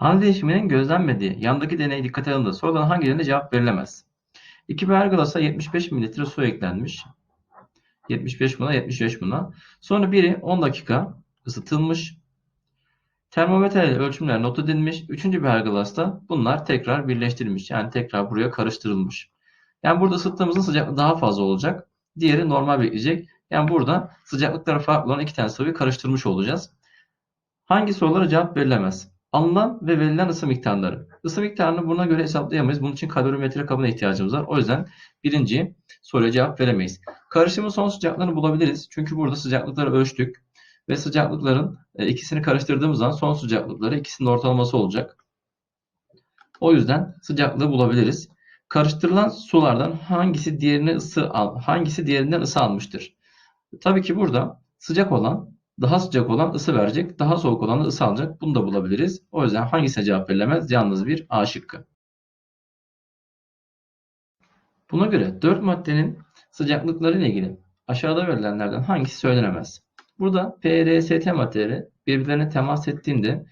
Hal değişiminin gözlenmediği yandaki deney dikkate alındı. Sorulan hangilerine cevap verilemez? 2 biber glasa 75 mililitre su eklenmiş. 75 buna 75 buna. Sonra biri 10 dakika ısıtılmış. Termometre ile ölçümler not edilmiş. Üçüncü biber glasta bunlar tekrar birleştirilmiş. Yani tekrar buraya karıştırılmış. Yani burada ısıttığımızın sıcaklığı daha fazla olacak. Diğeri normal bekleyecek. Yani burada sıcaklıkları farklı olan iki tane sıvıyı karıştırmış olacağız. Hangi sorulara cevap verilemez? Alınan ve verilen ısı miktarları. Isı miktarını buna göre hesaplayamayız. Bunun için kalorimetre kabına ihtiyacımız var. O yüzden birinci soruya cevap veremeyiz. Karışımın son sıcaklığını bulabiliriz. Çünkü burada sıcaklıkları ölçtük. Ve sıcaklıkların e, ikisini karıştırdığımız zaman son sıcaklıkları ikisinin ortalaması olacak. O yüzden sıcaklığı bulabiliriz. Karıştırılan sulardan hangisi diğerine ısı al, hangisi diğerinden ısı almıştır? Tabii ki burada sıcak olan daha sıcak olan ısı verecek, daha soğuk olan da ısı alacak. Bunu da bulabiliriz. O yüzden hangisine cevap verilemez? Yalnız bir A şıkkı. Buna göre 4 maddenin sıcaklıkları ile ilgili aşağıda verilenlerden hangisi söylenemez? Burada P, R, S, T maddeleri birbirlerine temas ettiğinde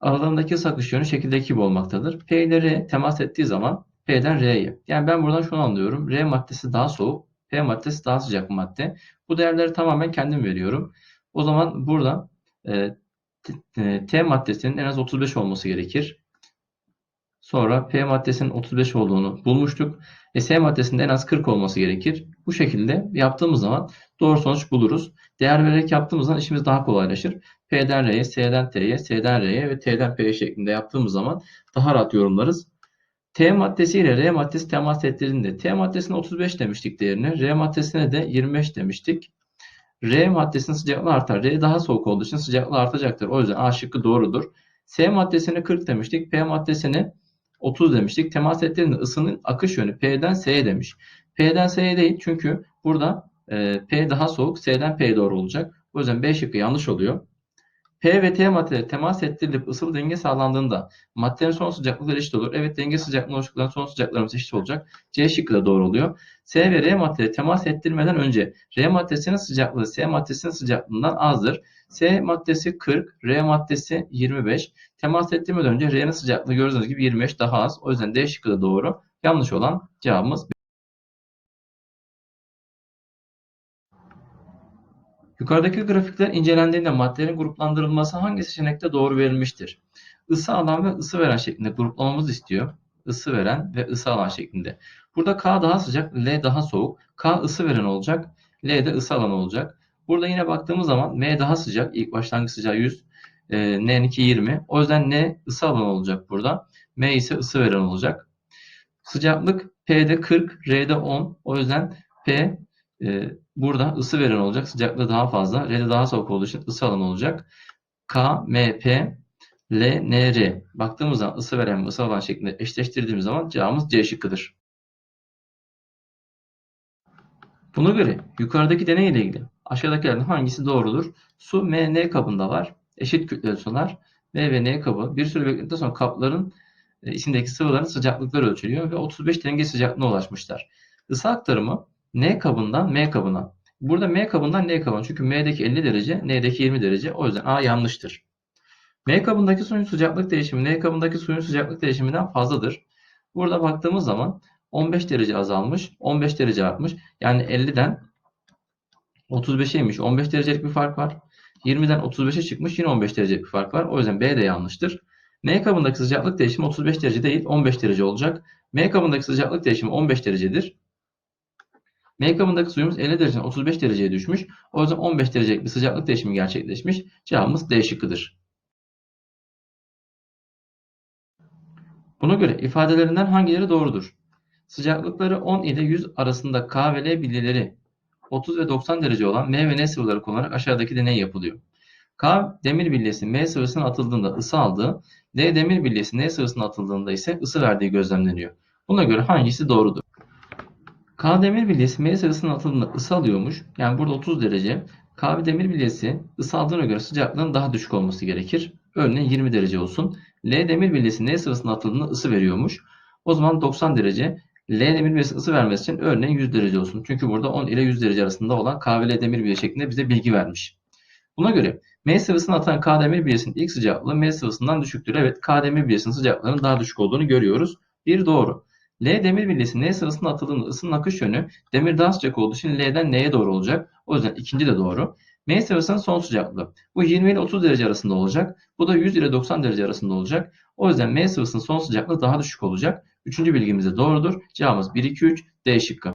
aralarındaki ısı akış yönü şekildeki gibi olmaktadır. P ile R temas ettiği zaman P'den R'ye. Yani ben buradan şunu anlıyorum. R maddesi daha soğuk, P maddesi daha sıcak madde. Bu değerleri tamamen kendim veriyorum. O zaman burada e, T, T maddesinin en az 35 olması gerekir. Sonra P maddesinin 35 olduğunu bulmuştuk. E, S maddesinin en az 40 olması gerekir. Bu şekilde yaptığımız zaman doğru sonuç buluruz. Değer vererek yaptığımız zaman işimiz daha kolaylaşır. P'den R'ye, S'den T'ye, S'den R'ye ve T'den P'ye şeklinde yaptığımız zaman daha rahat yorumlarız. T maddesi ile R maddesi temas ettiğinde T maddesine 35 demiştik değerini. R maddesine de 25 demiştik. R maddesinin sıcaklığı artar. R daha soğuk olduğu için sıcaklığı artacaktır. O yüzden A şıkkı doğrudur. S maddesine 40 demiştik. P maddesine 30 demiştik. Temas ettiğinde ısının akış yönü P'den S'ye demiş. P'den S'ye değil çünkü burada e, P daha soğuk. S'den P'ye doğru olacak. O yüzden B şıkkı yanlış oluyor. P ve T maddeleri temas ettirilip ısıl denge sağlandığında maddenin son sıcaklıkları eşit olur. Evet denge sıcaklığı oluştuklarında son sıcaklıklarımız eşit olacak. C şıkkı da doğru oluyor. S ve R maddeleri temas ettirmeden önce R maddesinin sıcaklığı S maddesinin sıcaklığından azdır. S maddesi 40, R maddesi 25. Temas ettirmeden önce R'nin sıcaklığı gördüğünüz gibi 25 daha az. O yüzden D şıkkı da doğru. Yanlış olan cevabımız Yukarıdaki grafikler incelendiğinde maddelerin gruplandırılması hangi seçenekte doğru verilmiştir? Isı alan ve ısı veren şeklinde gruplamamızı istiyor. Isı veren ve ısı alan şeklinde. Burada K daha sıcak, L daha soğuk. K ısı veren olacak, L de ısı alan olacak. Burada yine baktığımız zaman M daha sıcak. İlk başlangıç sıcağı 100. E, N'ninki 20. O yüzden N ısı alan olacak burada. M ise ısı veren olacak. Sıcaklık P'de 40, R'de 10. O yüzden P e, burada ısı veren olacak. Sıcaklığı daha fazla. R'de daha soğuk olduğu için ısı alan olacak. K, M, P, L, N, R. Baktığımız zaman ısı veren ve ısı alan şeklinde eşleştirdiğimiz zaman cevabımız C şıkkıdır. Buna göre yukarıdaki deney ile ilgili aşağıdakilerden hangisi doğrudur? Su M, N kabında var. Eşit kütleli sular. M ve N kabı. Bir süre bekledikten sonra kapların e, içindeki sıvıların sıcaklıkları ölçülüyor ve 35 denge sıcaklığına ulaşmışlar. Isı aktarımı N kabından M kabına. Burada M kabından N kabına. Çünkü M'deki 50 derece, N'deki 20 derece. O yüzden A yanlıştır. M kabındaki suyun sıcaklık değişimi N kabındaki suyun sıcaklık değişiminden fazladır. Burada baktığımız zaman 15 derece azalmış, 15 derece artmış. Yani 50'den 35'e inmiş. 15 derecelik bir fark var. 20'den 35'e çıkmış. Yine 15 derecelik bir fark var. O yüzden B de yanlıştır. M kabındaki sıcaklık değişimi 35 derece değil 15 derece olacak. M kabındaki sıcaklık değişimi 15 derecedir. M kabındaki suyumuz 50 dereceden 35 dereceye düşmüş. O yüzden 15 derecelik bir sıcaklık değişimi gerçekleşmiş. Cevabımız D şıkkıdır. Buna göre ifadelerinden hangileri doğrudur? Sıcaklıkları 10 ile 100 arasında K ve L bilyeleri 30 ve 90 derece olan M ve N sıvıları kullanarak aşağıdaki deney yapılıyor. K demir bilyesi M sıvısına atıldığında ısı aldığı, L demir bilyesi N sıvısına atıldığında ise ısı verdiği gözlemleniyor. Buna göre hangisi doğrudur? K demir bilyesi M sıvısına atıldığında ısı alıyormuş. Yani burada 30 derece. K demir bilyesi ısı aldığına göre sıcaklığın daha düşük olması gerekir. Örneğin 20 derece olsun. L demir bilyesi N sıvısına atıldığında ısı veriyormuş. O zaman 90 derece. L demir bilyesi ısı vermesi için örneğin 100 derece olsun. Çünkü burada 10 ile 100 derece arasında olan K ve L demir bilye şeklinde bize bilgi vermiş. Buna göre M sıvısına atılan K demir bilyesinin ilk sıcaklığı M sıvısından düşüktür. Evet K demir bilyesinin sıcaklığının daha düşük olduğunu görüyoruz. Bir doğru. L demir bilyesi N sıvısına atıldığında ısının akış yönü demir daha sıcak olduğu için L'den N'ye doğru olacak. O yüzden ikinci de doğru. M sıvısının son sıcaklığı. Bu 20 ile 30 derece arasında olacak. Bu da 100 ile 90 derece arasında olacak. O yüzden M sıvısının son sıcaklığı daha düşük olacak. Üçüncü bilgimiz de doğrudur. Cevabımız 1, 2, 3 D şıkkı.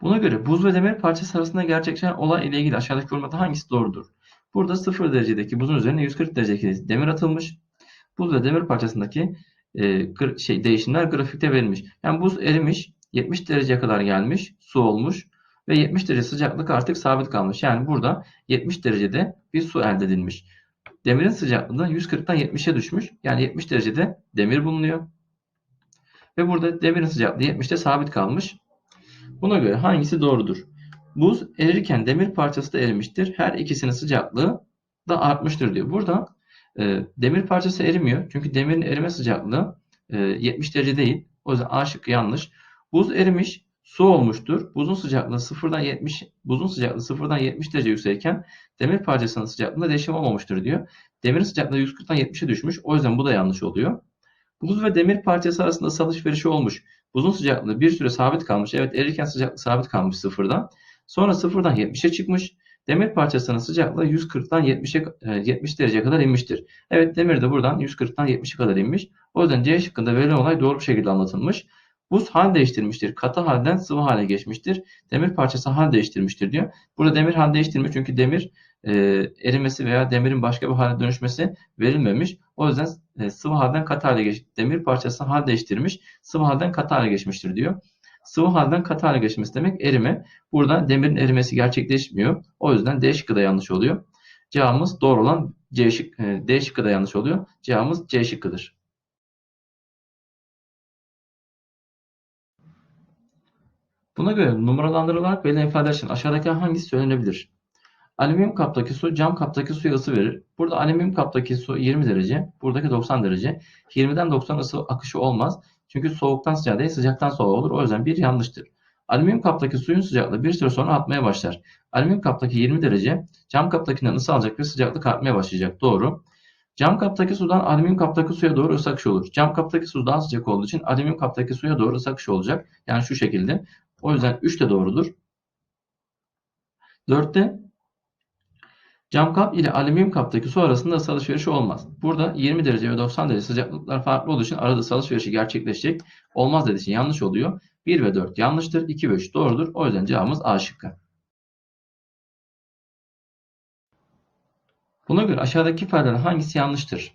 Buna göre buz ve demir parçası arasında gerçekleşen olay ile ilgili aşağıdaki yorumlarda hangisi doğrudur? Burada 0 derecedeki buzun üzerine 140 derecedeki demir atılmış. Buz ve demir parçasındaki e, şey değişimler grafikte verilmiş. Yani buz erimiş, 70 dereceye kadar gelmiş, su olmuş ve 70 derece sıcaklık artık sabit kalmış. Yani burada 70 derecede bir su elde edilmiş. Demirin sıcaklığı da 140'tan 70'e düşmüş. Yani 70 derecede demir bulunuyor. Ve burada demirin sıcaklığı 70'te sabit kalmış. Buna göre hangisi doğrudur? Buz erirken demir parçası da erimiştir. Her ikisinin sıcaklığı da artmıştır diyor. Burada e, demir parçası erimiyor. Çünkü demirin erime sıcaklığı e, 70 derece değil. O yüzden A şıkkı yanlış. Buz erimiş, su olmuştur. Buzun sıcaklığı 0'dan 70 buzun sıcaklığı 0'dan 70 derece yükselirken demir parçasının sıcaklığında değişim olmamıştır diyor. Demirin sıcaklığı 140'tan 70'e düşmüş. O yüzden bu da yanlış oluyor. Buz ve demir parçası arasında ısı alışverişi olmuş. Buzun sıcaklığı bir süre sabit kalmış. Evet erirken sıcaklık sabit kalmış sıfırdan. Sonra sıfırdan 70'e çıkmış. Demir parçasının sıcaklığı 140'tan 70'e 70 dereceye kadar inmiştir. Evet demir de buradan 140'tan 70'e kadar inmiş. O yüzden C şıkkında verilen olay doğru bir şekilde anlatılmış. Buz hal değiştirmiştir. Katı halden sıvı hale geçmiştir. Demir parçası hal değiştirmiştir diyor. Burada demir hal değiştirmiş çünkü demir e, erimesi veya demirin başka bir hale dönüşmesi verilmemiş. O yüzden e, sıvı halden katı hale geç demir parçası hal değiştirmiş. Sıvı halden katı hale geçmiştir diyor. Sıvı halden katı hale geçmesi demek erime. Burada demirin erimesi gerçekleşmiyor. O yüzden D şıkkı da yanlış oluyor. Cevabımız doğru olan C şık, e, D şıkkı da yanlış oluyor. Cevabımız C şıkkıdır. Buna göre numaralandırılarak verilen ifadeler için aşağıdaki hangisi söylenebilir? Alüminyum kaptaki su cam kaptaki suya ısı verir. Burada alüminyum kaptaki su 20 derece, buradaki 90 derece. 20'den 90 ısı akışı olmaz. Çünkü soğuktan sıcağa değil sıcaktan soğuğa olur. O yüzden bir yanlıştır. Alüminyum kaptaki suyun sıcaklığı bir süre sonra artmaya başlar. Alüminyum kaptaki 20 derece, cam kaptakinden ısı alacak ve sıcaklık artmaya başlayacak. Doğru. Cam kaptaki sudan alüminyum kaptaki suya doğru ısı akışı olur. Cam kaptaki su daha sıcak olduğu için alüminyum kaptaki suya doğru ısı akışı olacak. Yani şu şekilde. O yüzden 3 de doğrudur. 4'te cam kap ile alüminyum kaptaki su arasında ısı alışverişi olmaz. Burada 20 derece ve 90 derece sıcaklıklar farklı olduğu için arada ısı alışverişi gerçekleşecek. Olmaz dediği için yanlış oluyor. 1 ve 4 yanlıştır. 2 ve 3 doğrudur. O yüzden cevabımız A şıkkı. Buna göre aşağıdaki ifadelerin hangisi yanlıştır?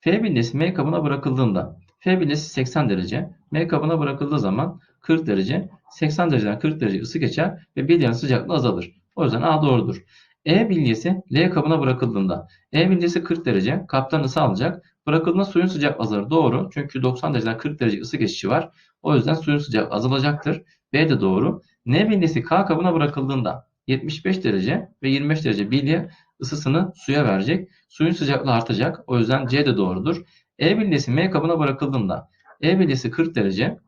F bilyesi M kabına bırakıldığında F bilyesi 80 derece, M kabına bırakıldığı zaman 40 derece, 80 dereceden 40 derece ısı geçer ve bilyenin sıcaklığı azalır. O yüzden A doğrudur. E bilyesi L kabına bırakıldığında E bilyesi 40 derece, kaptan ısı alacak. Bırakıldığında suyun sıcak azalır. Doğru. Çünkü 90 dereceden 40 derece ısı geçişi var. O yüzden suyun sıcak azalacaktır. B de doğru. N bilyesi K kabına bırakıldığında 75 derece ve 25 derece bilye ısısını suya verecek. Suyun sıcaklığı artacak. O yüzden C de doğrudur. E bilyesi M kabına bırakıldığında E bilyesi 40 derece,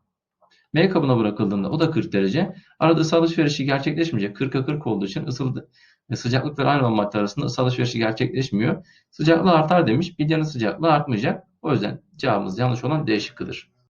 M kabına bırakıldığında o da 40 derece. Arada ısı alışverişi gerçekleşmeyecek. 40'a 40 olduğu için ısı, sıcaklıklar aynı olan arasında ısı alışverişi gerçekleşmiyor. Sıcaklığı artar demiş. Bilyenin sıcaklığı artmayacak. O yüzden cevabımız yanlış olan D şıkkıdır.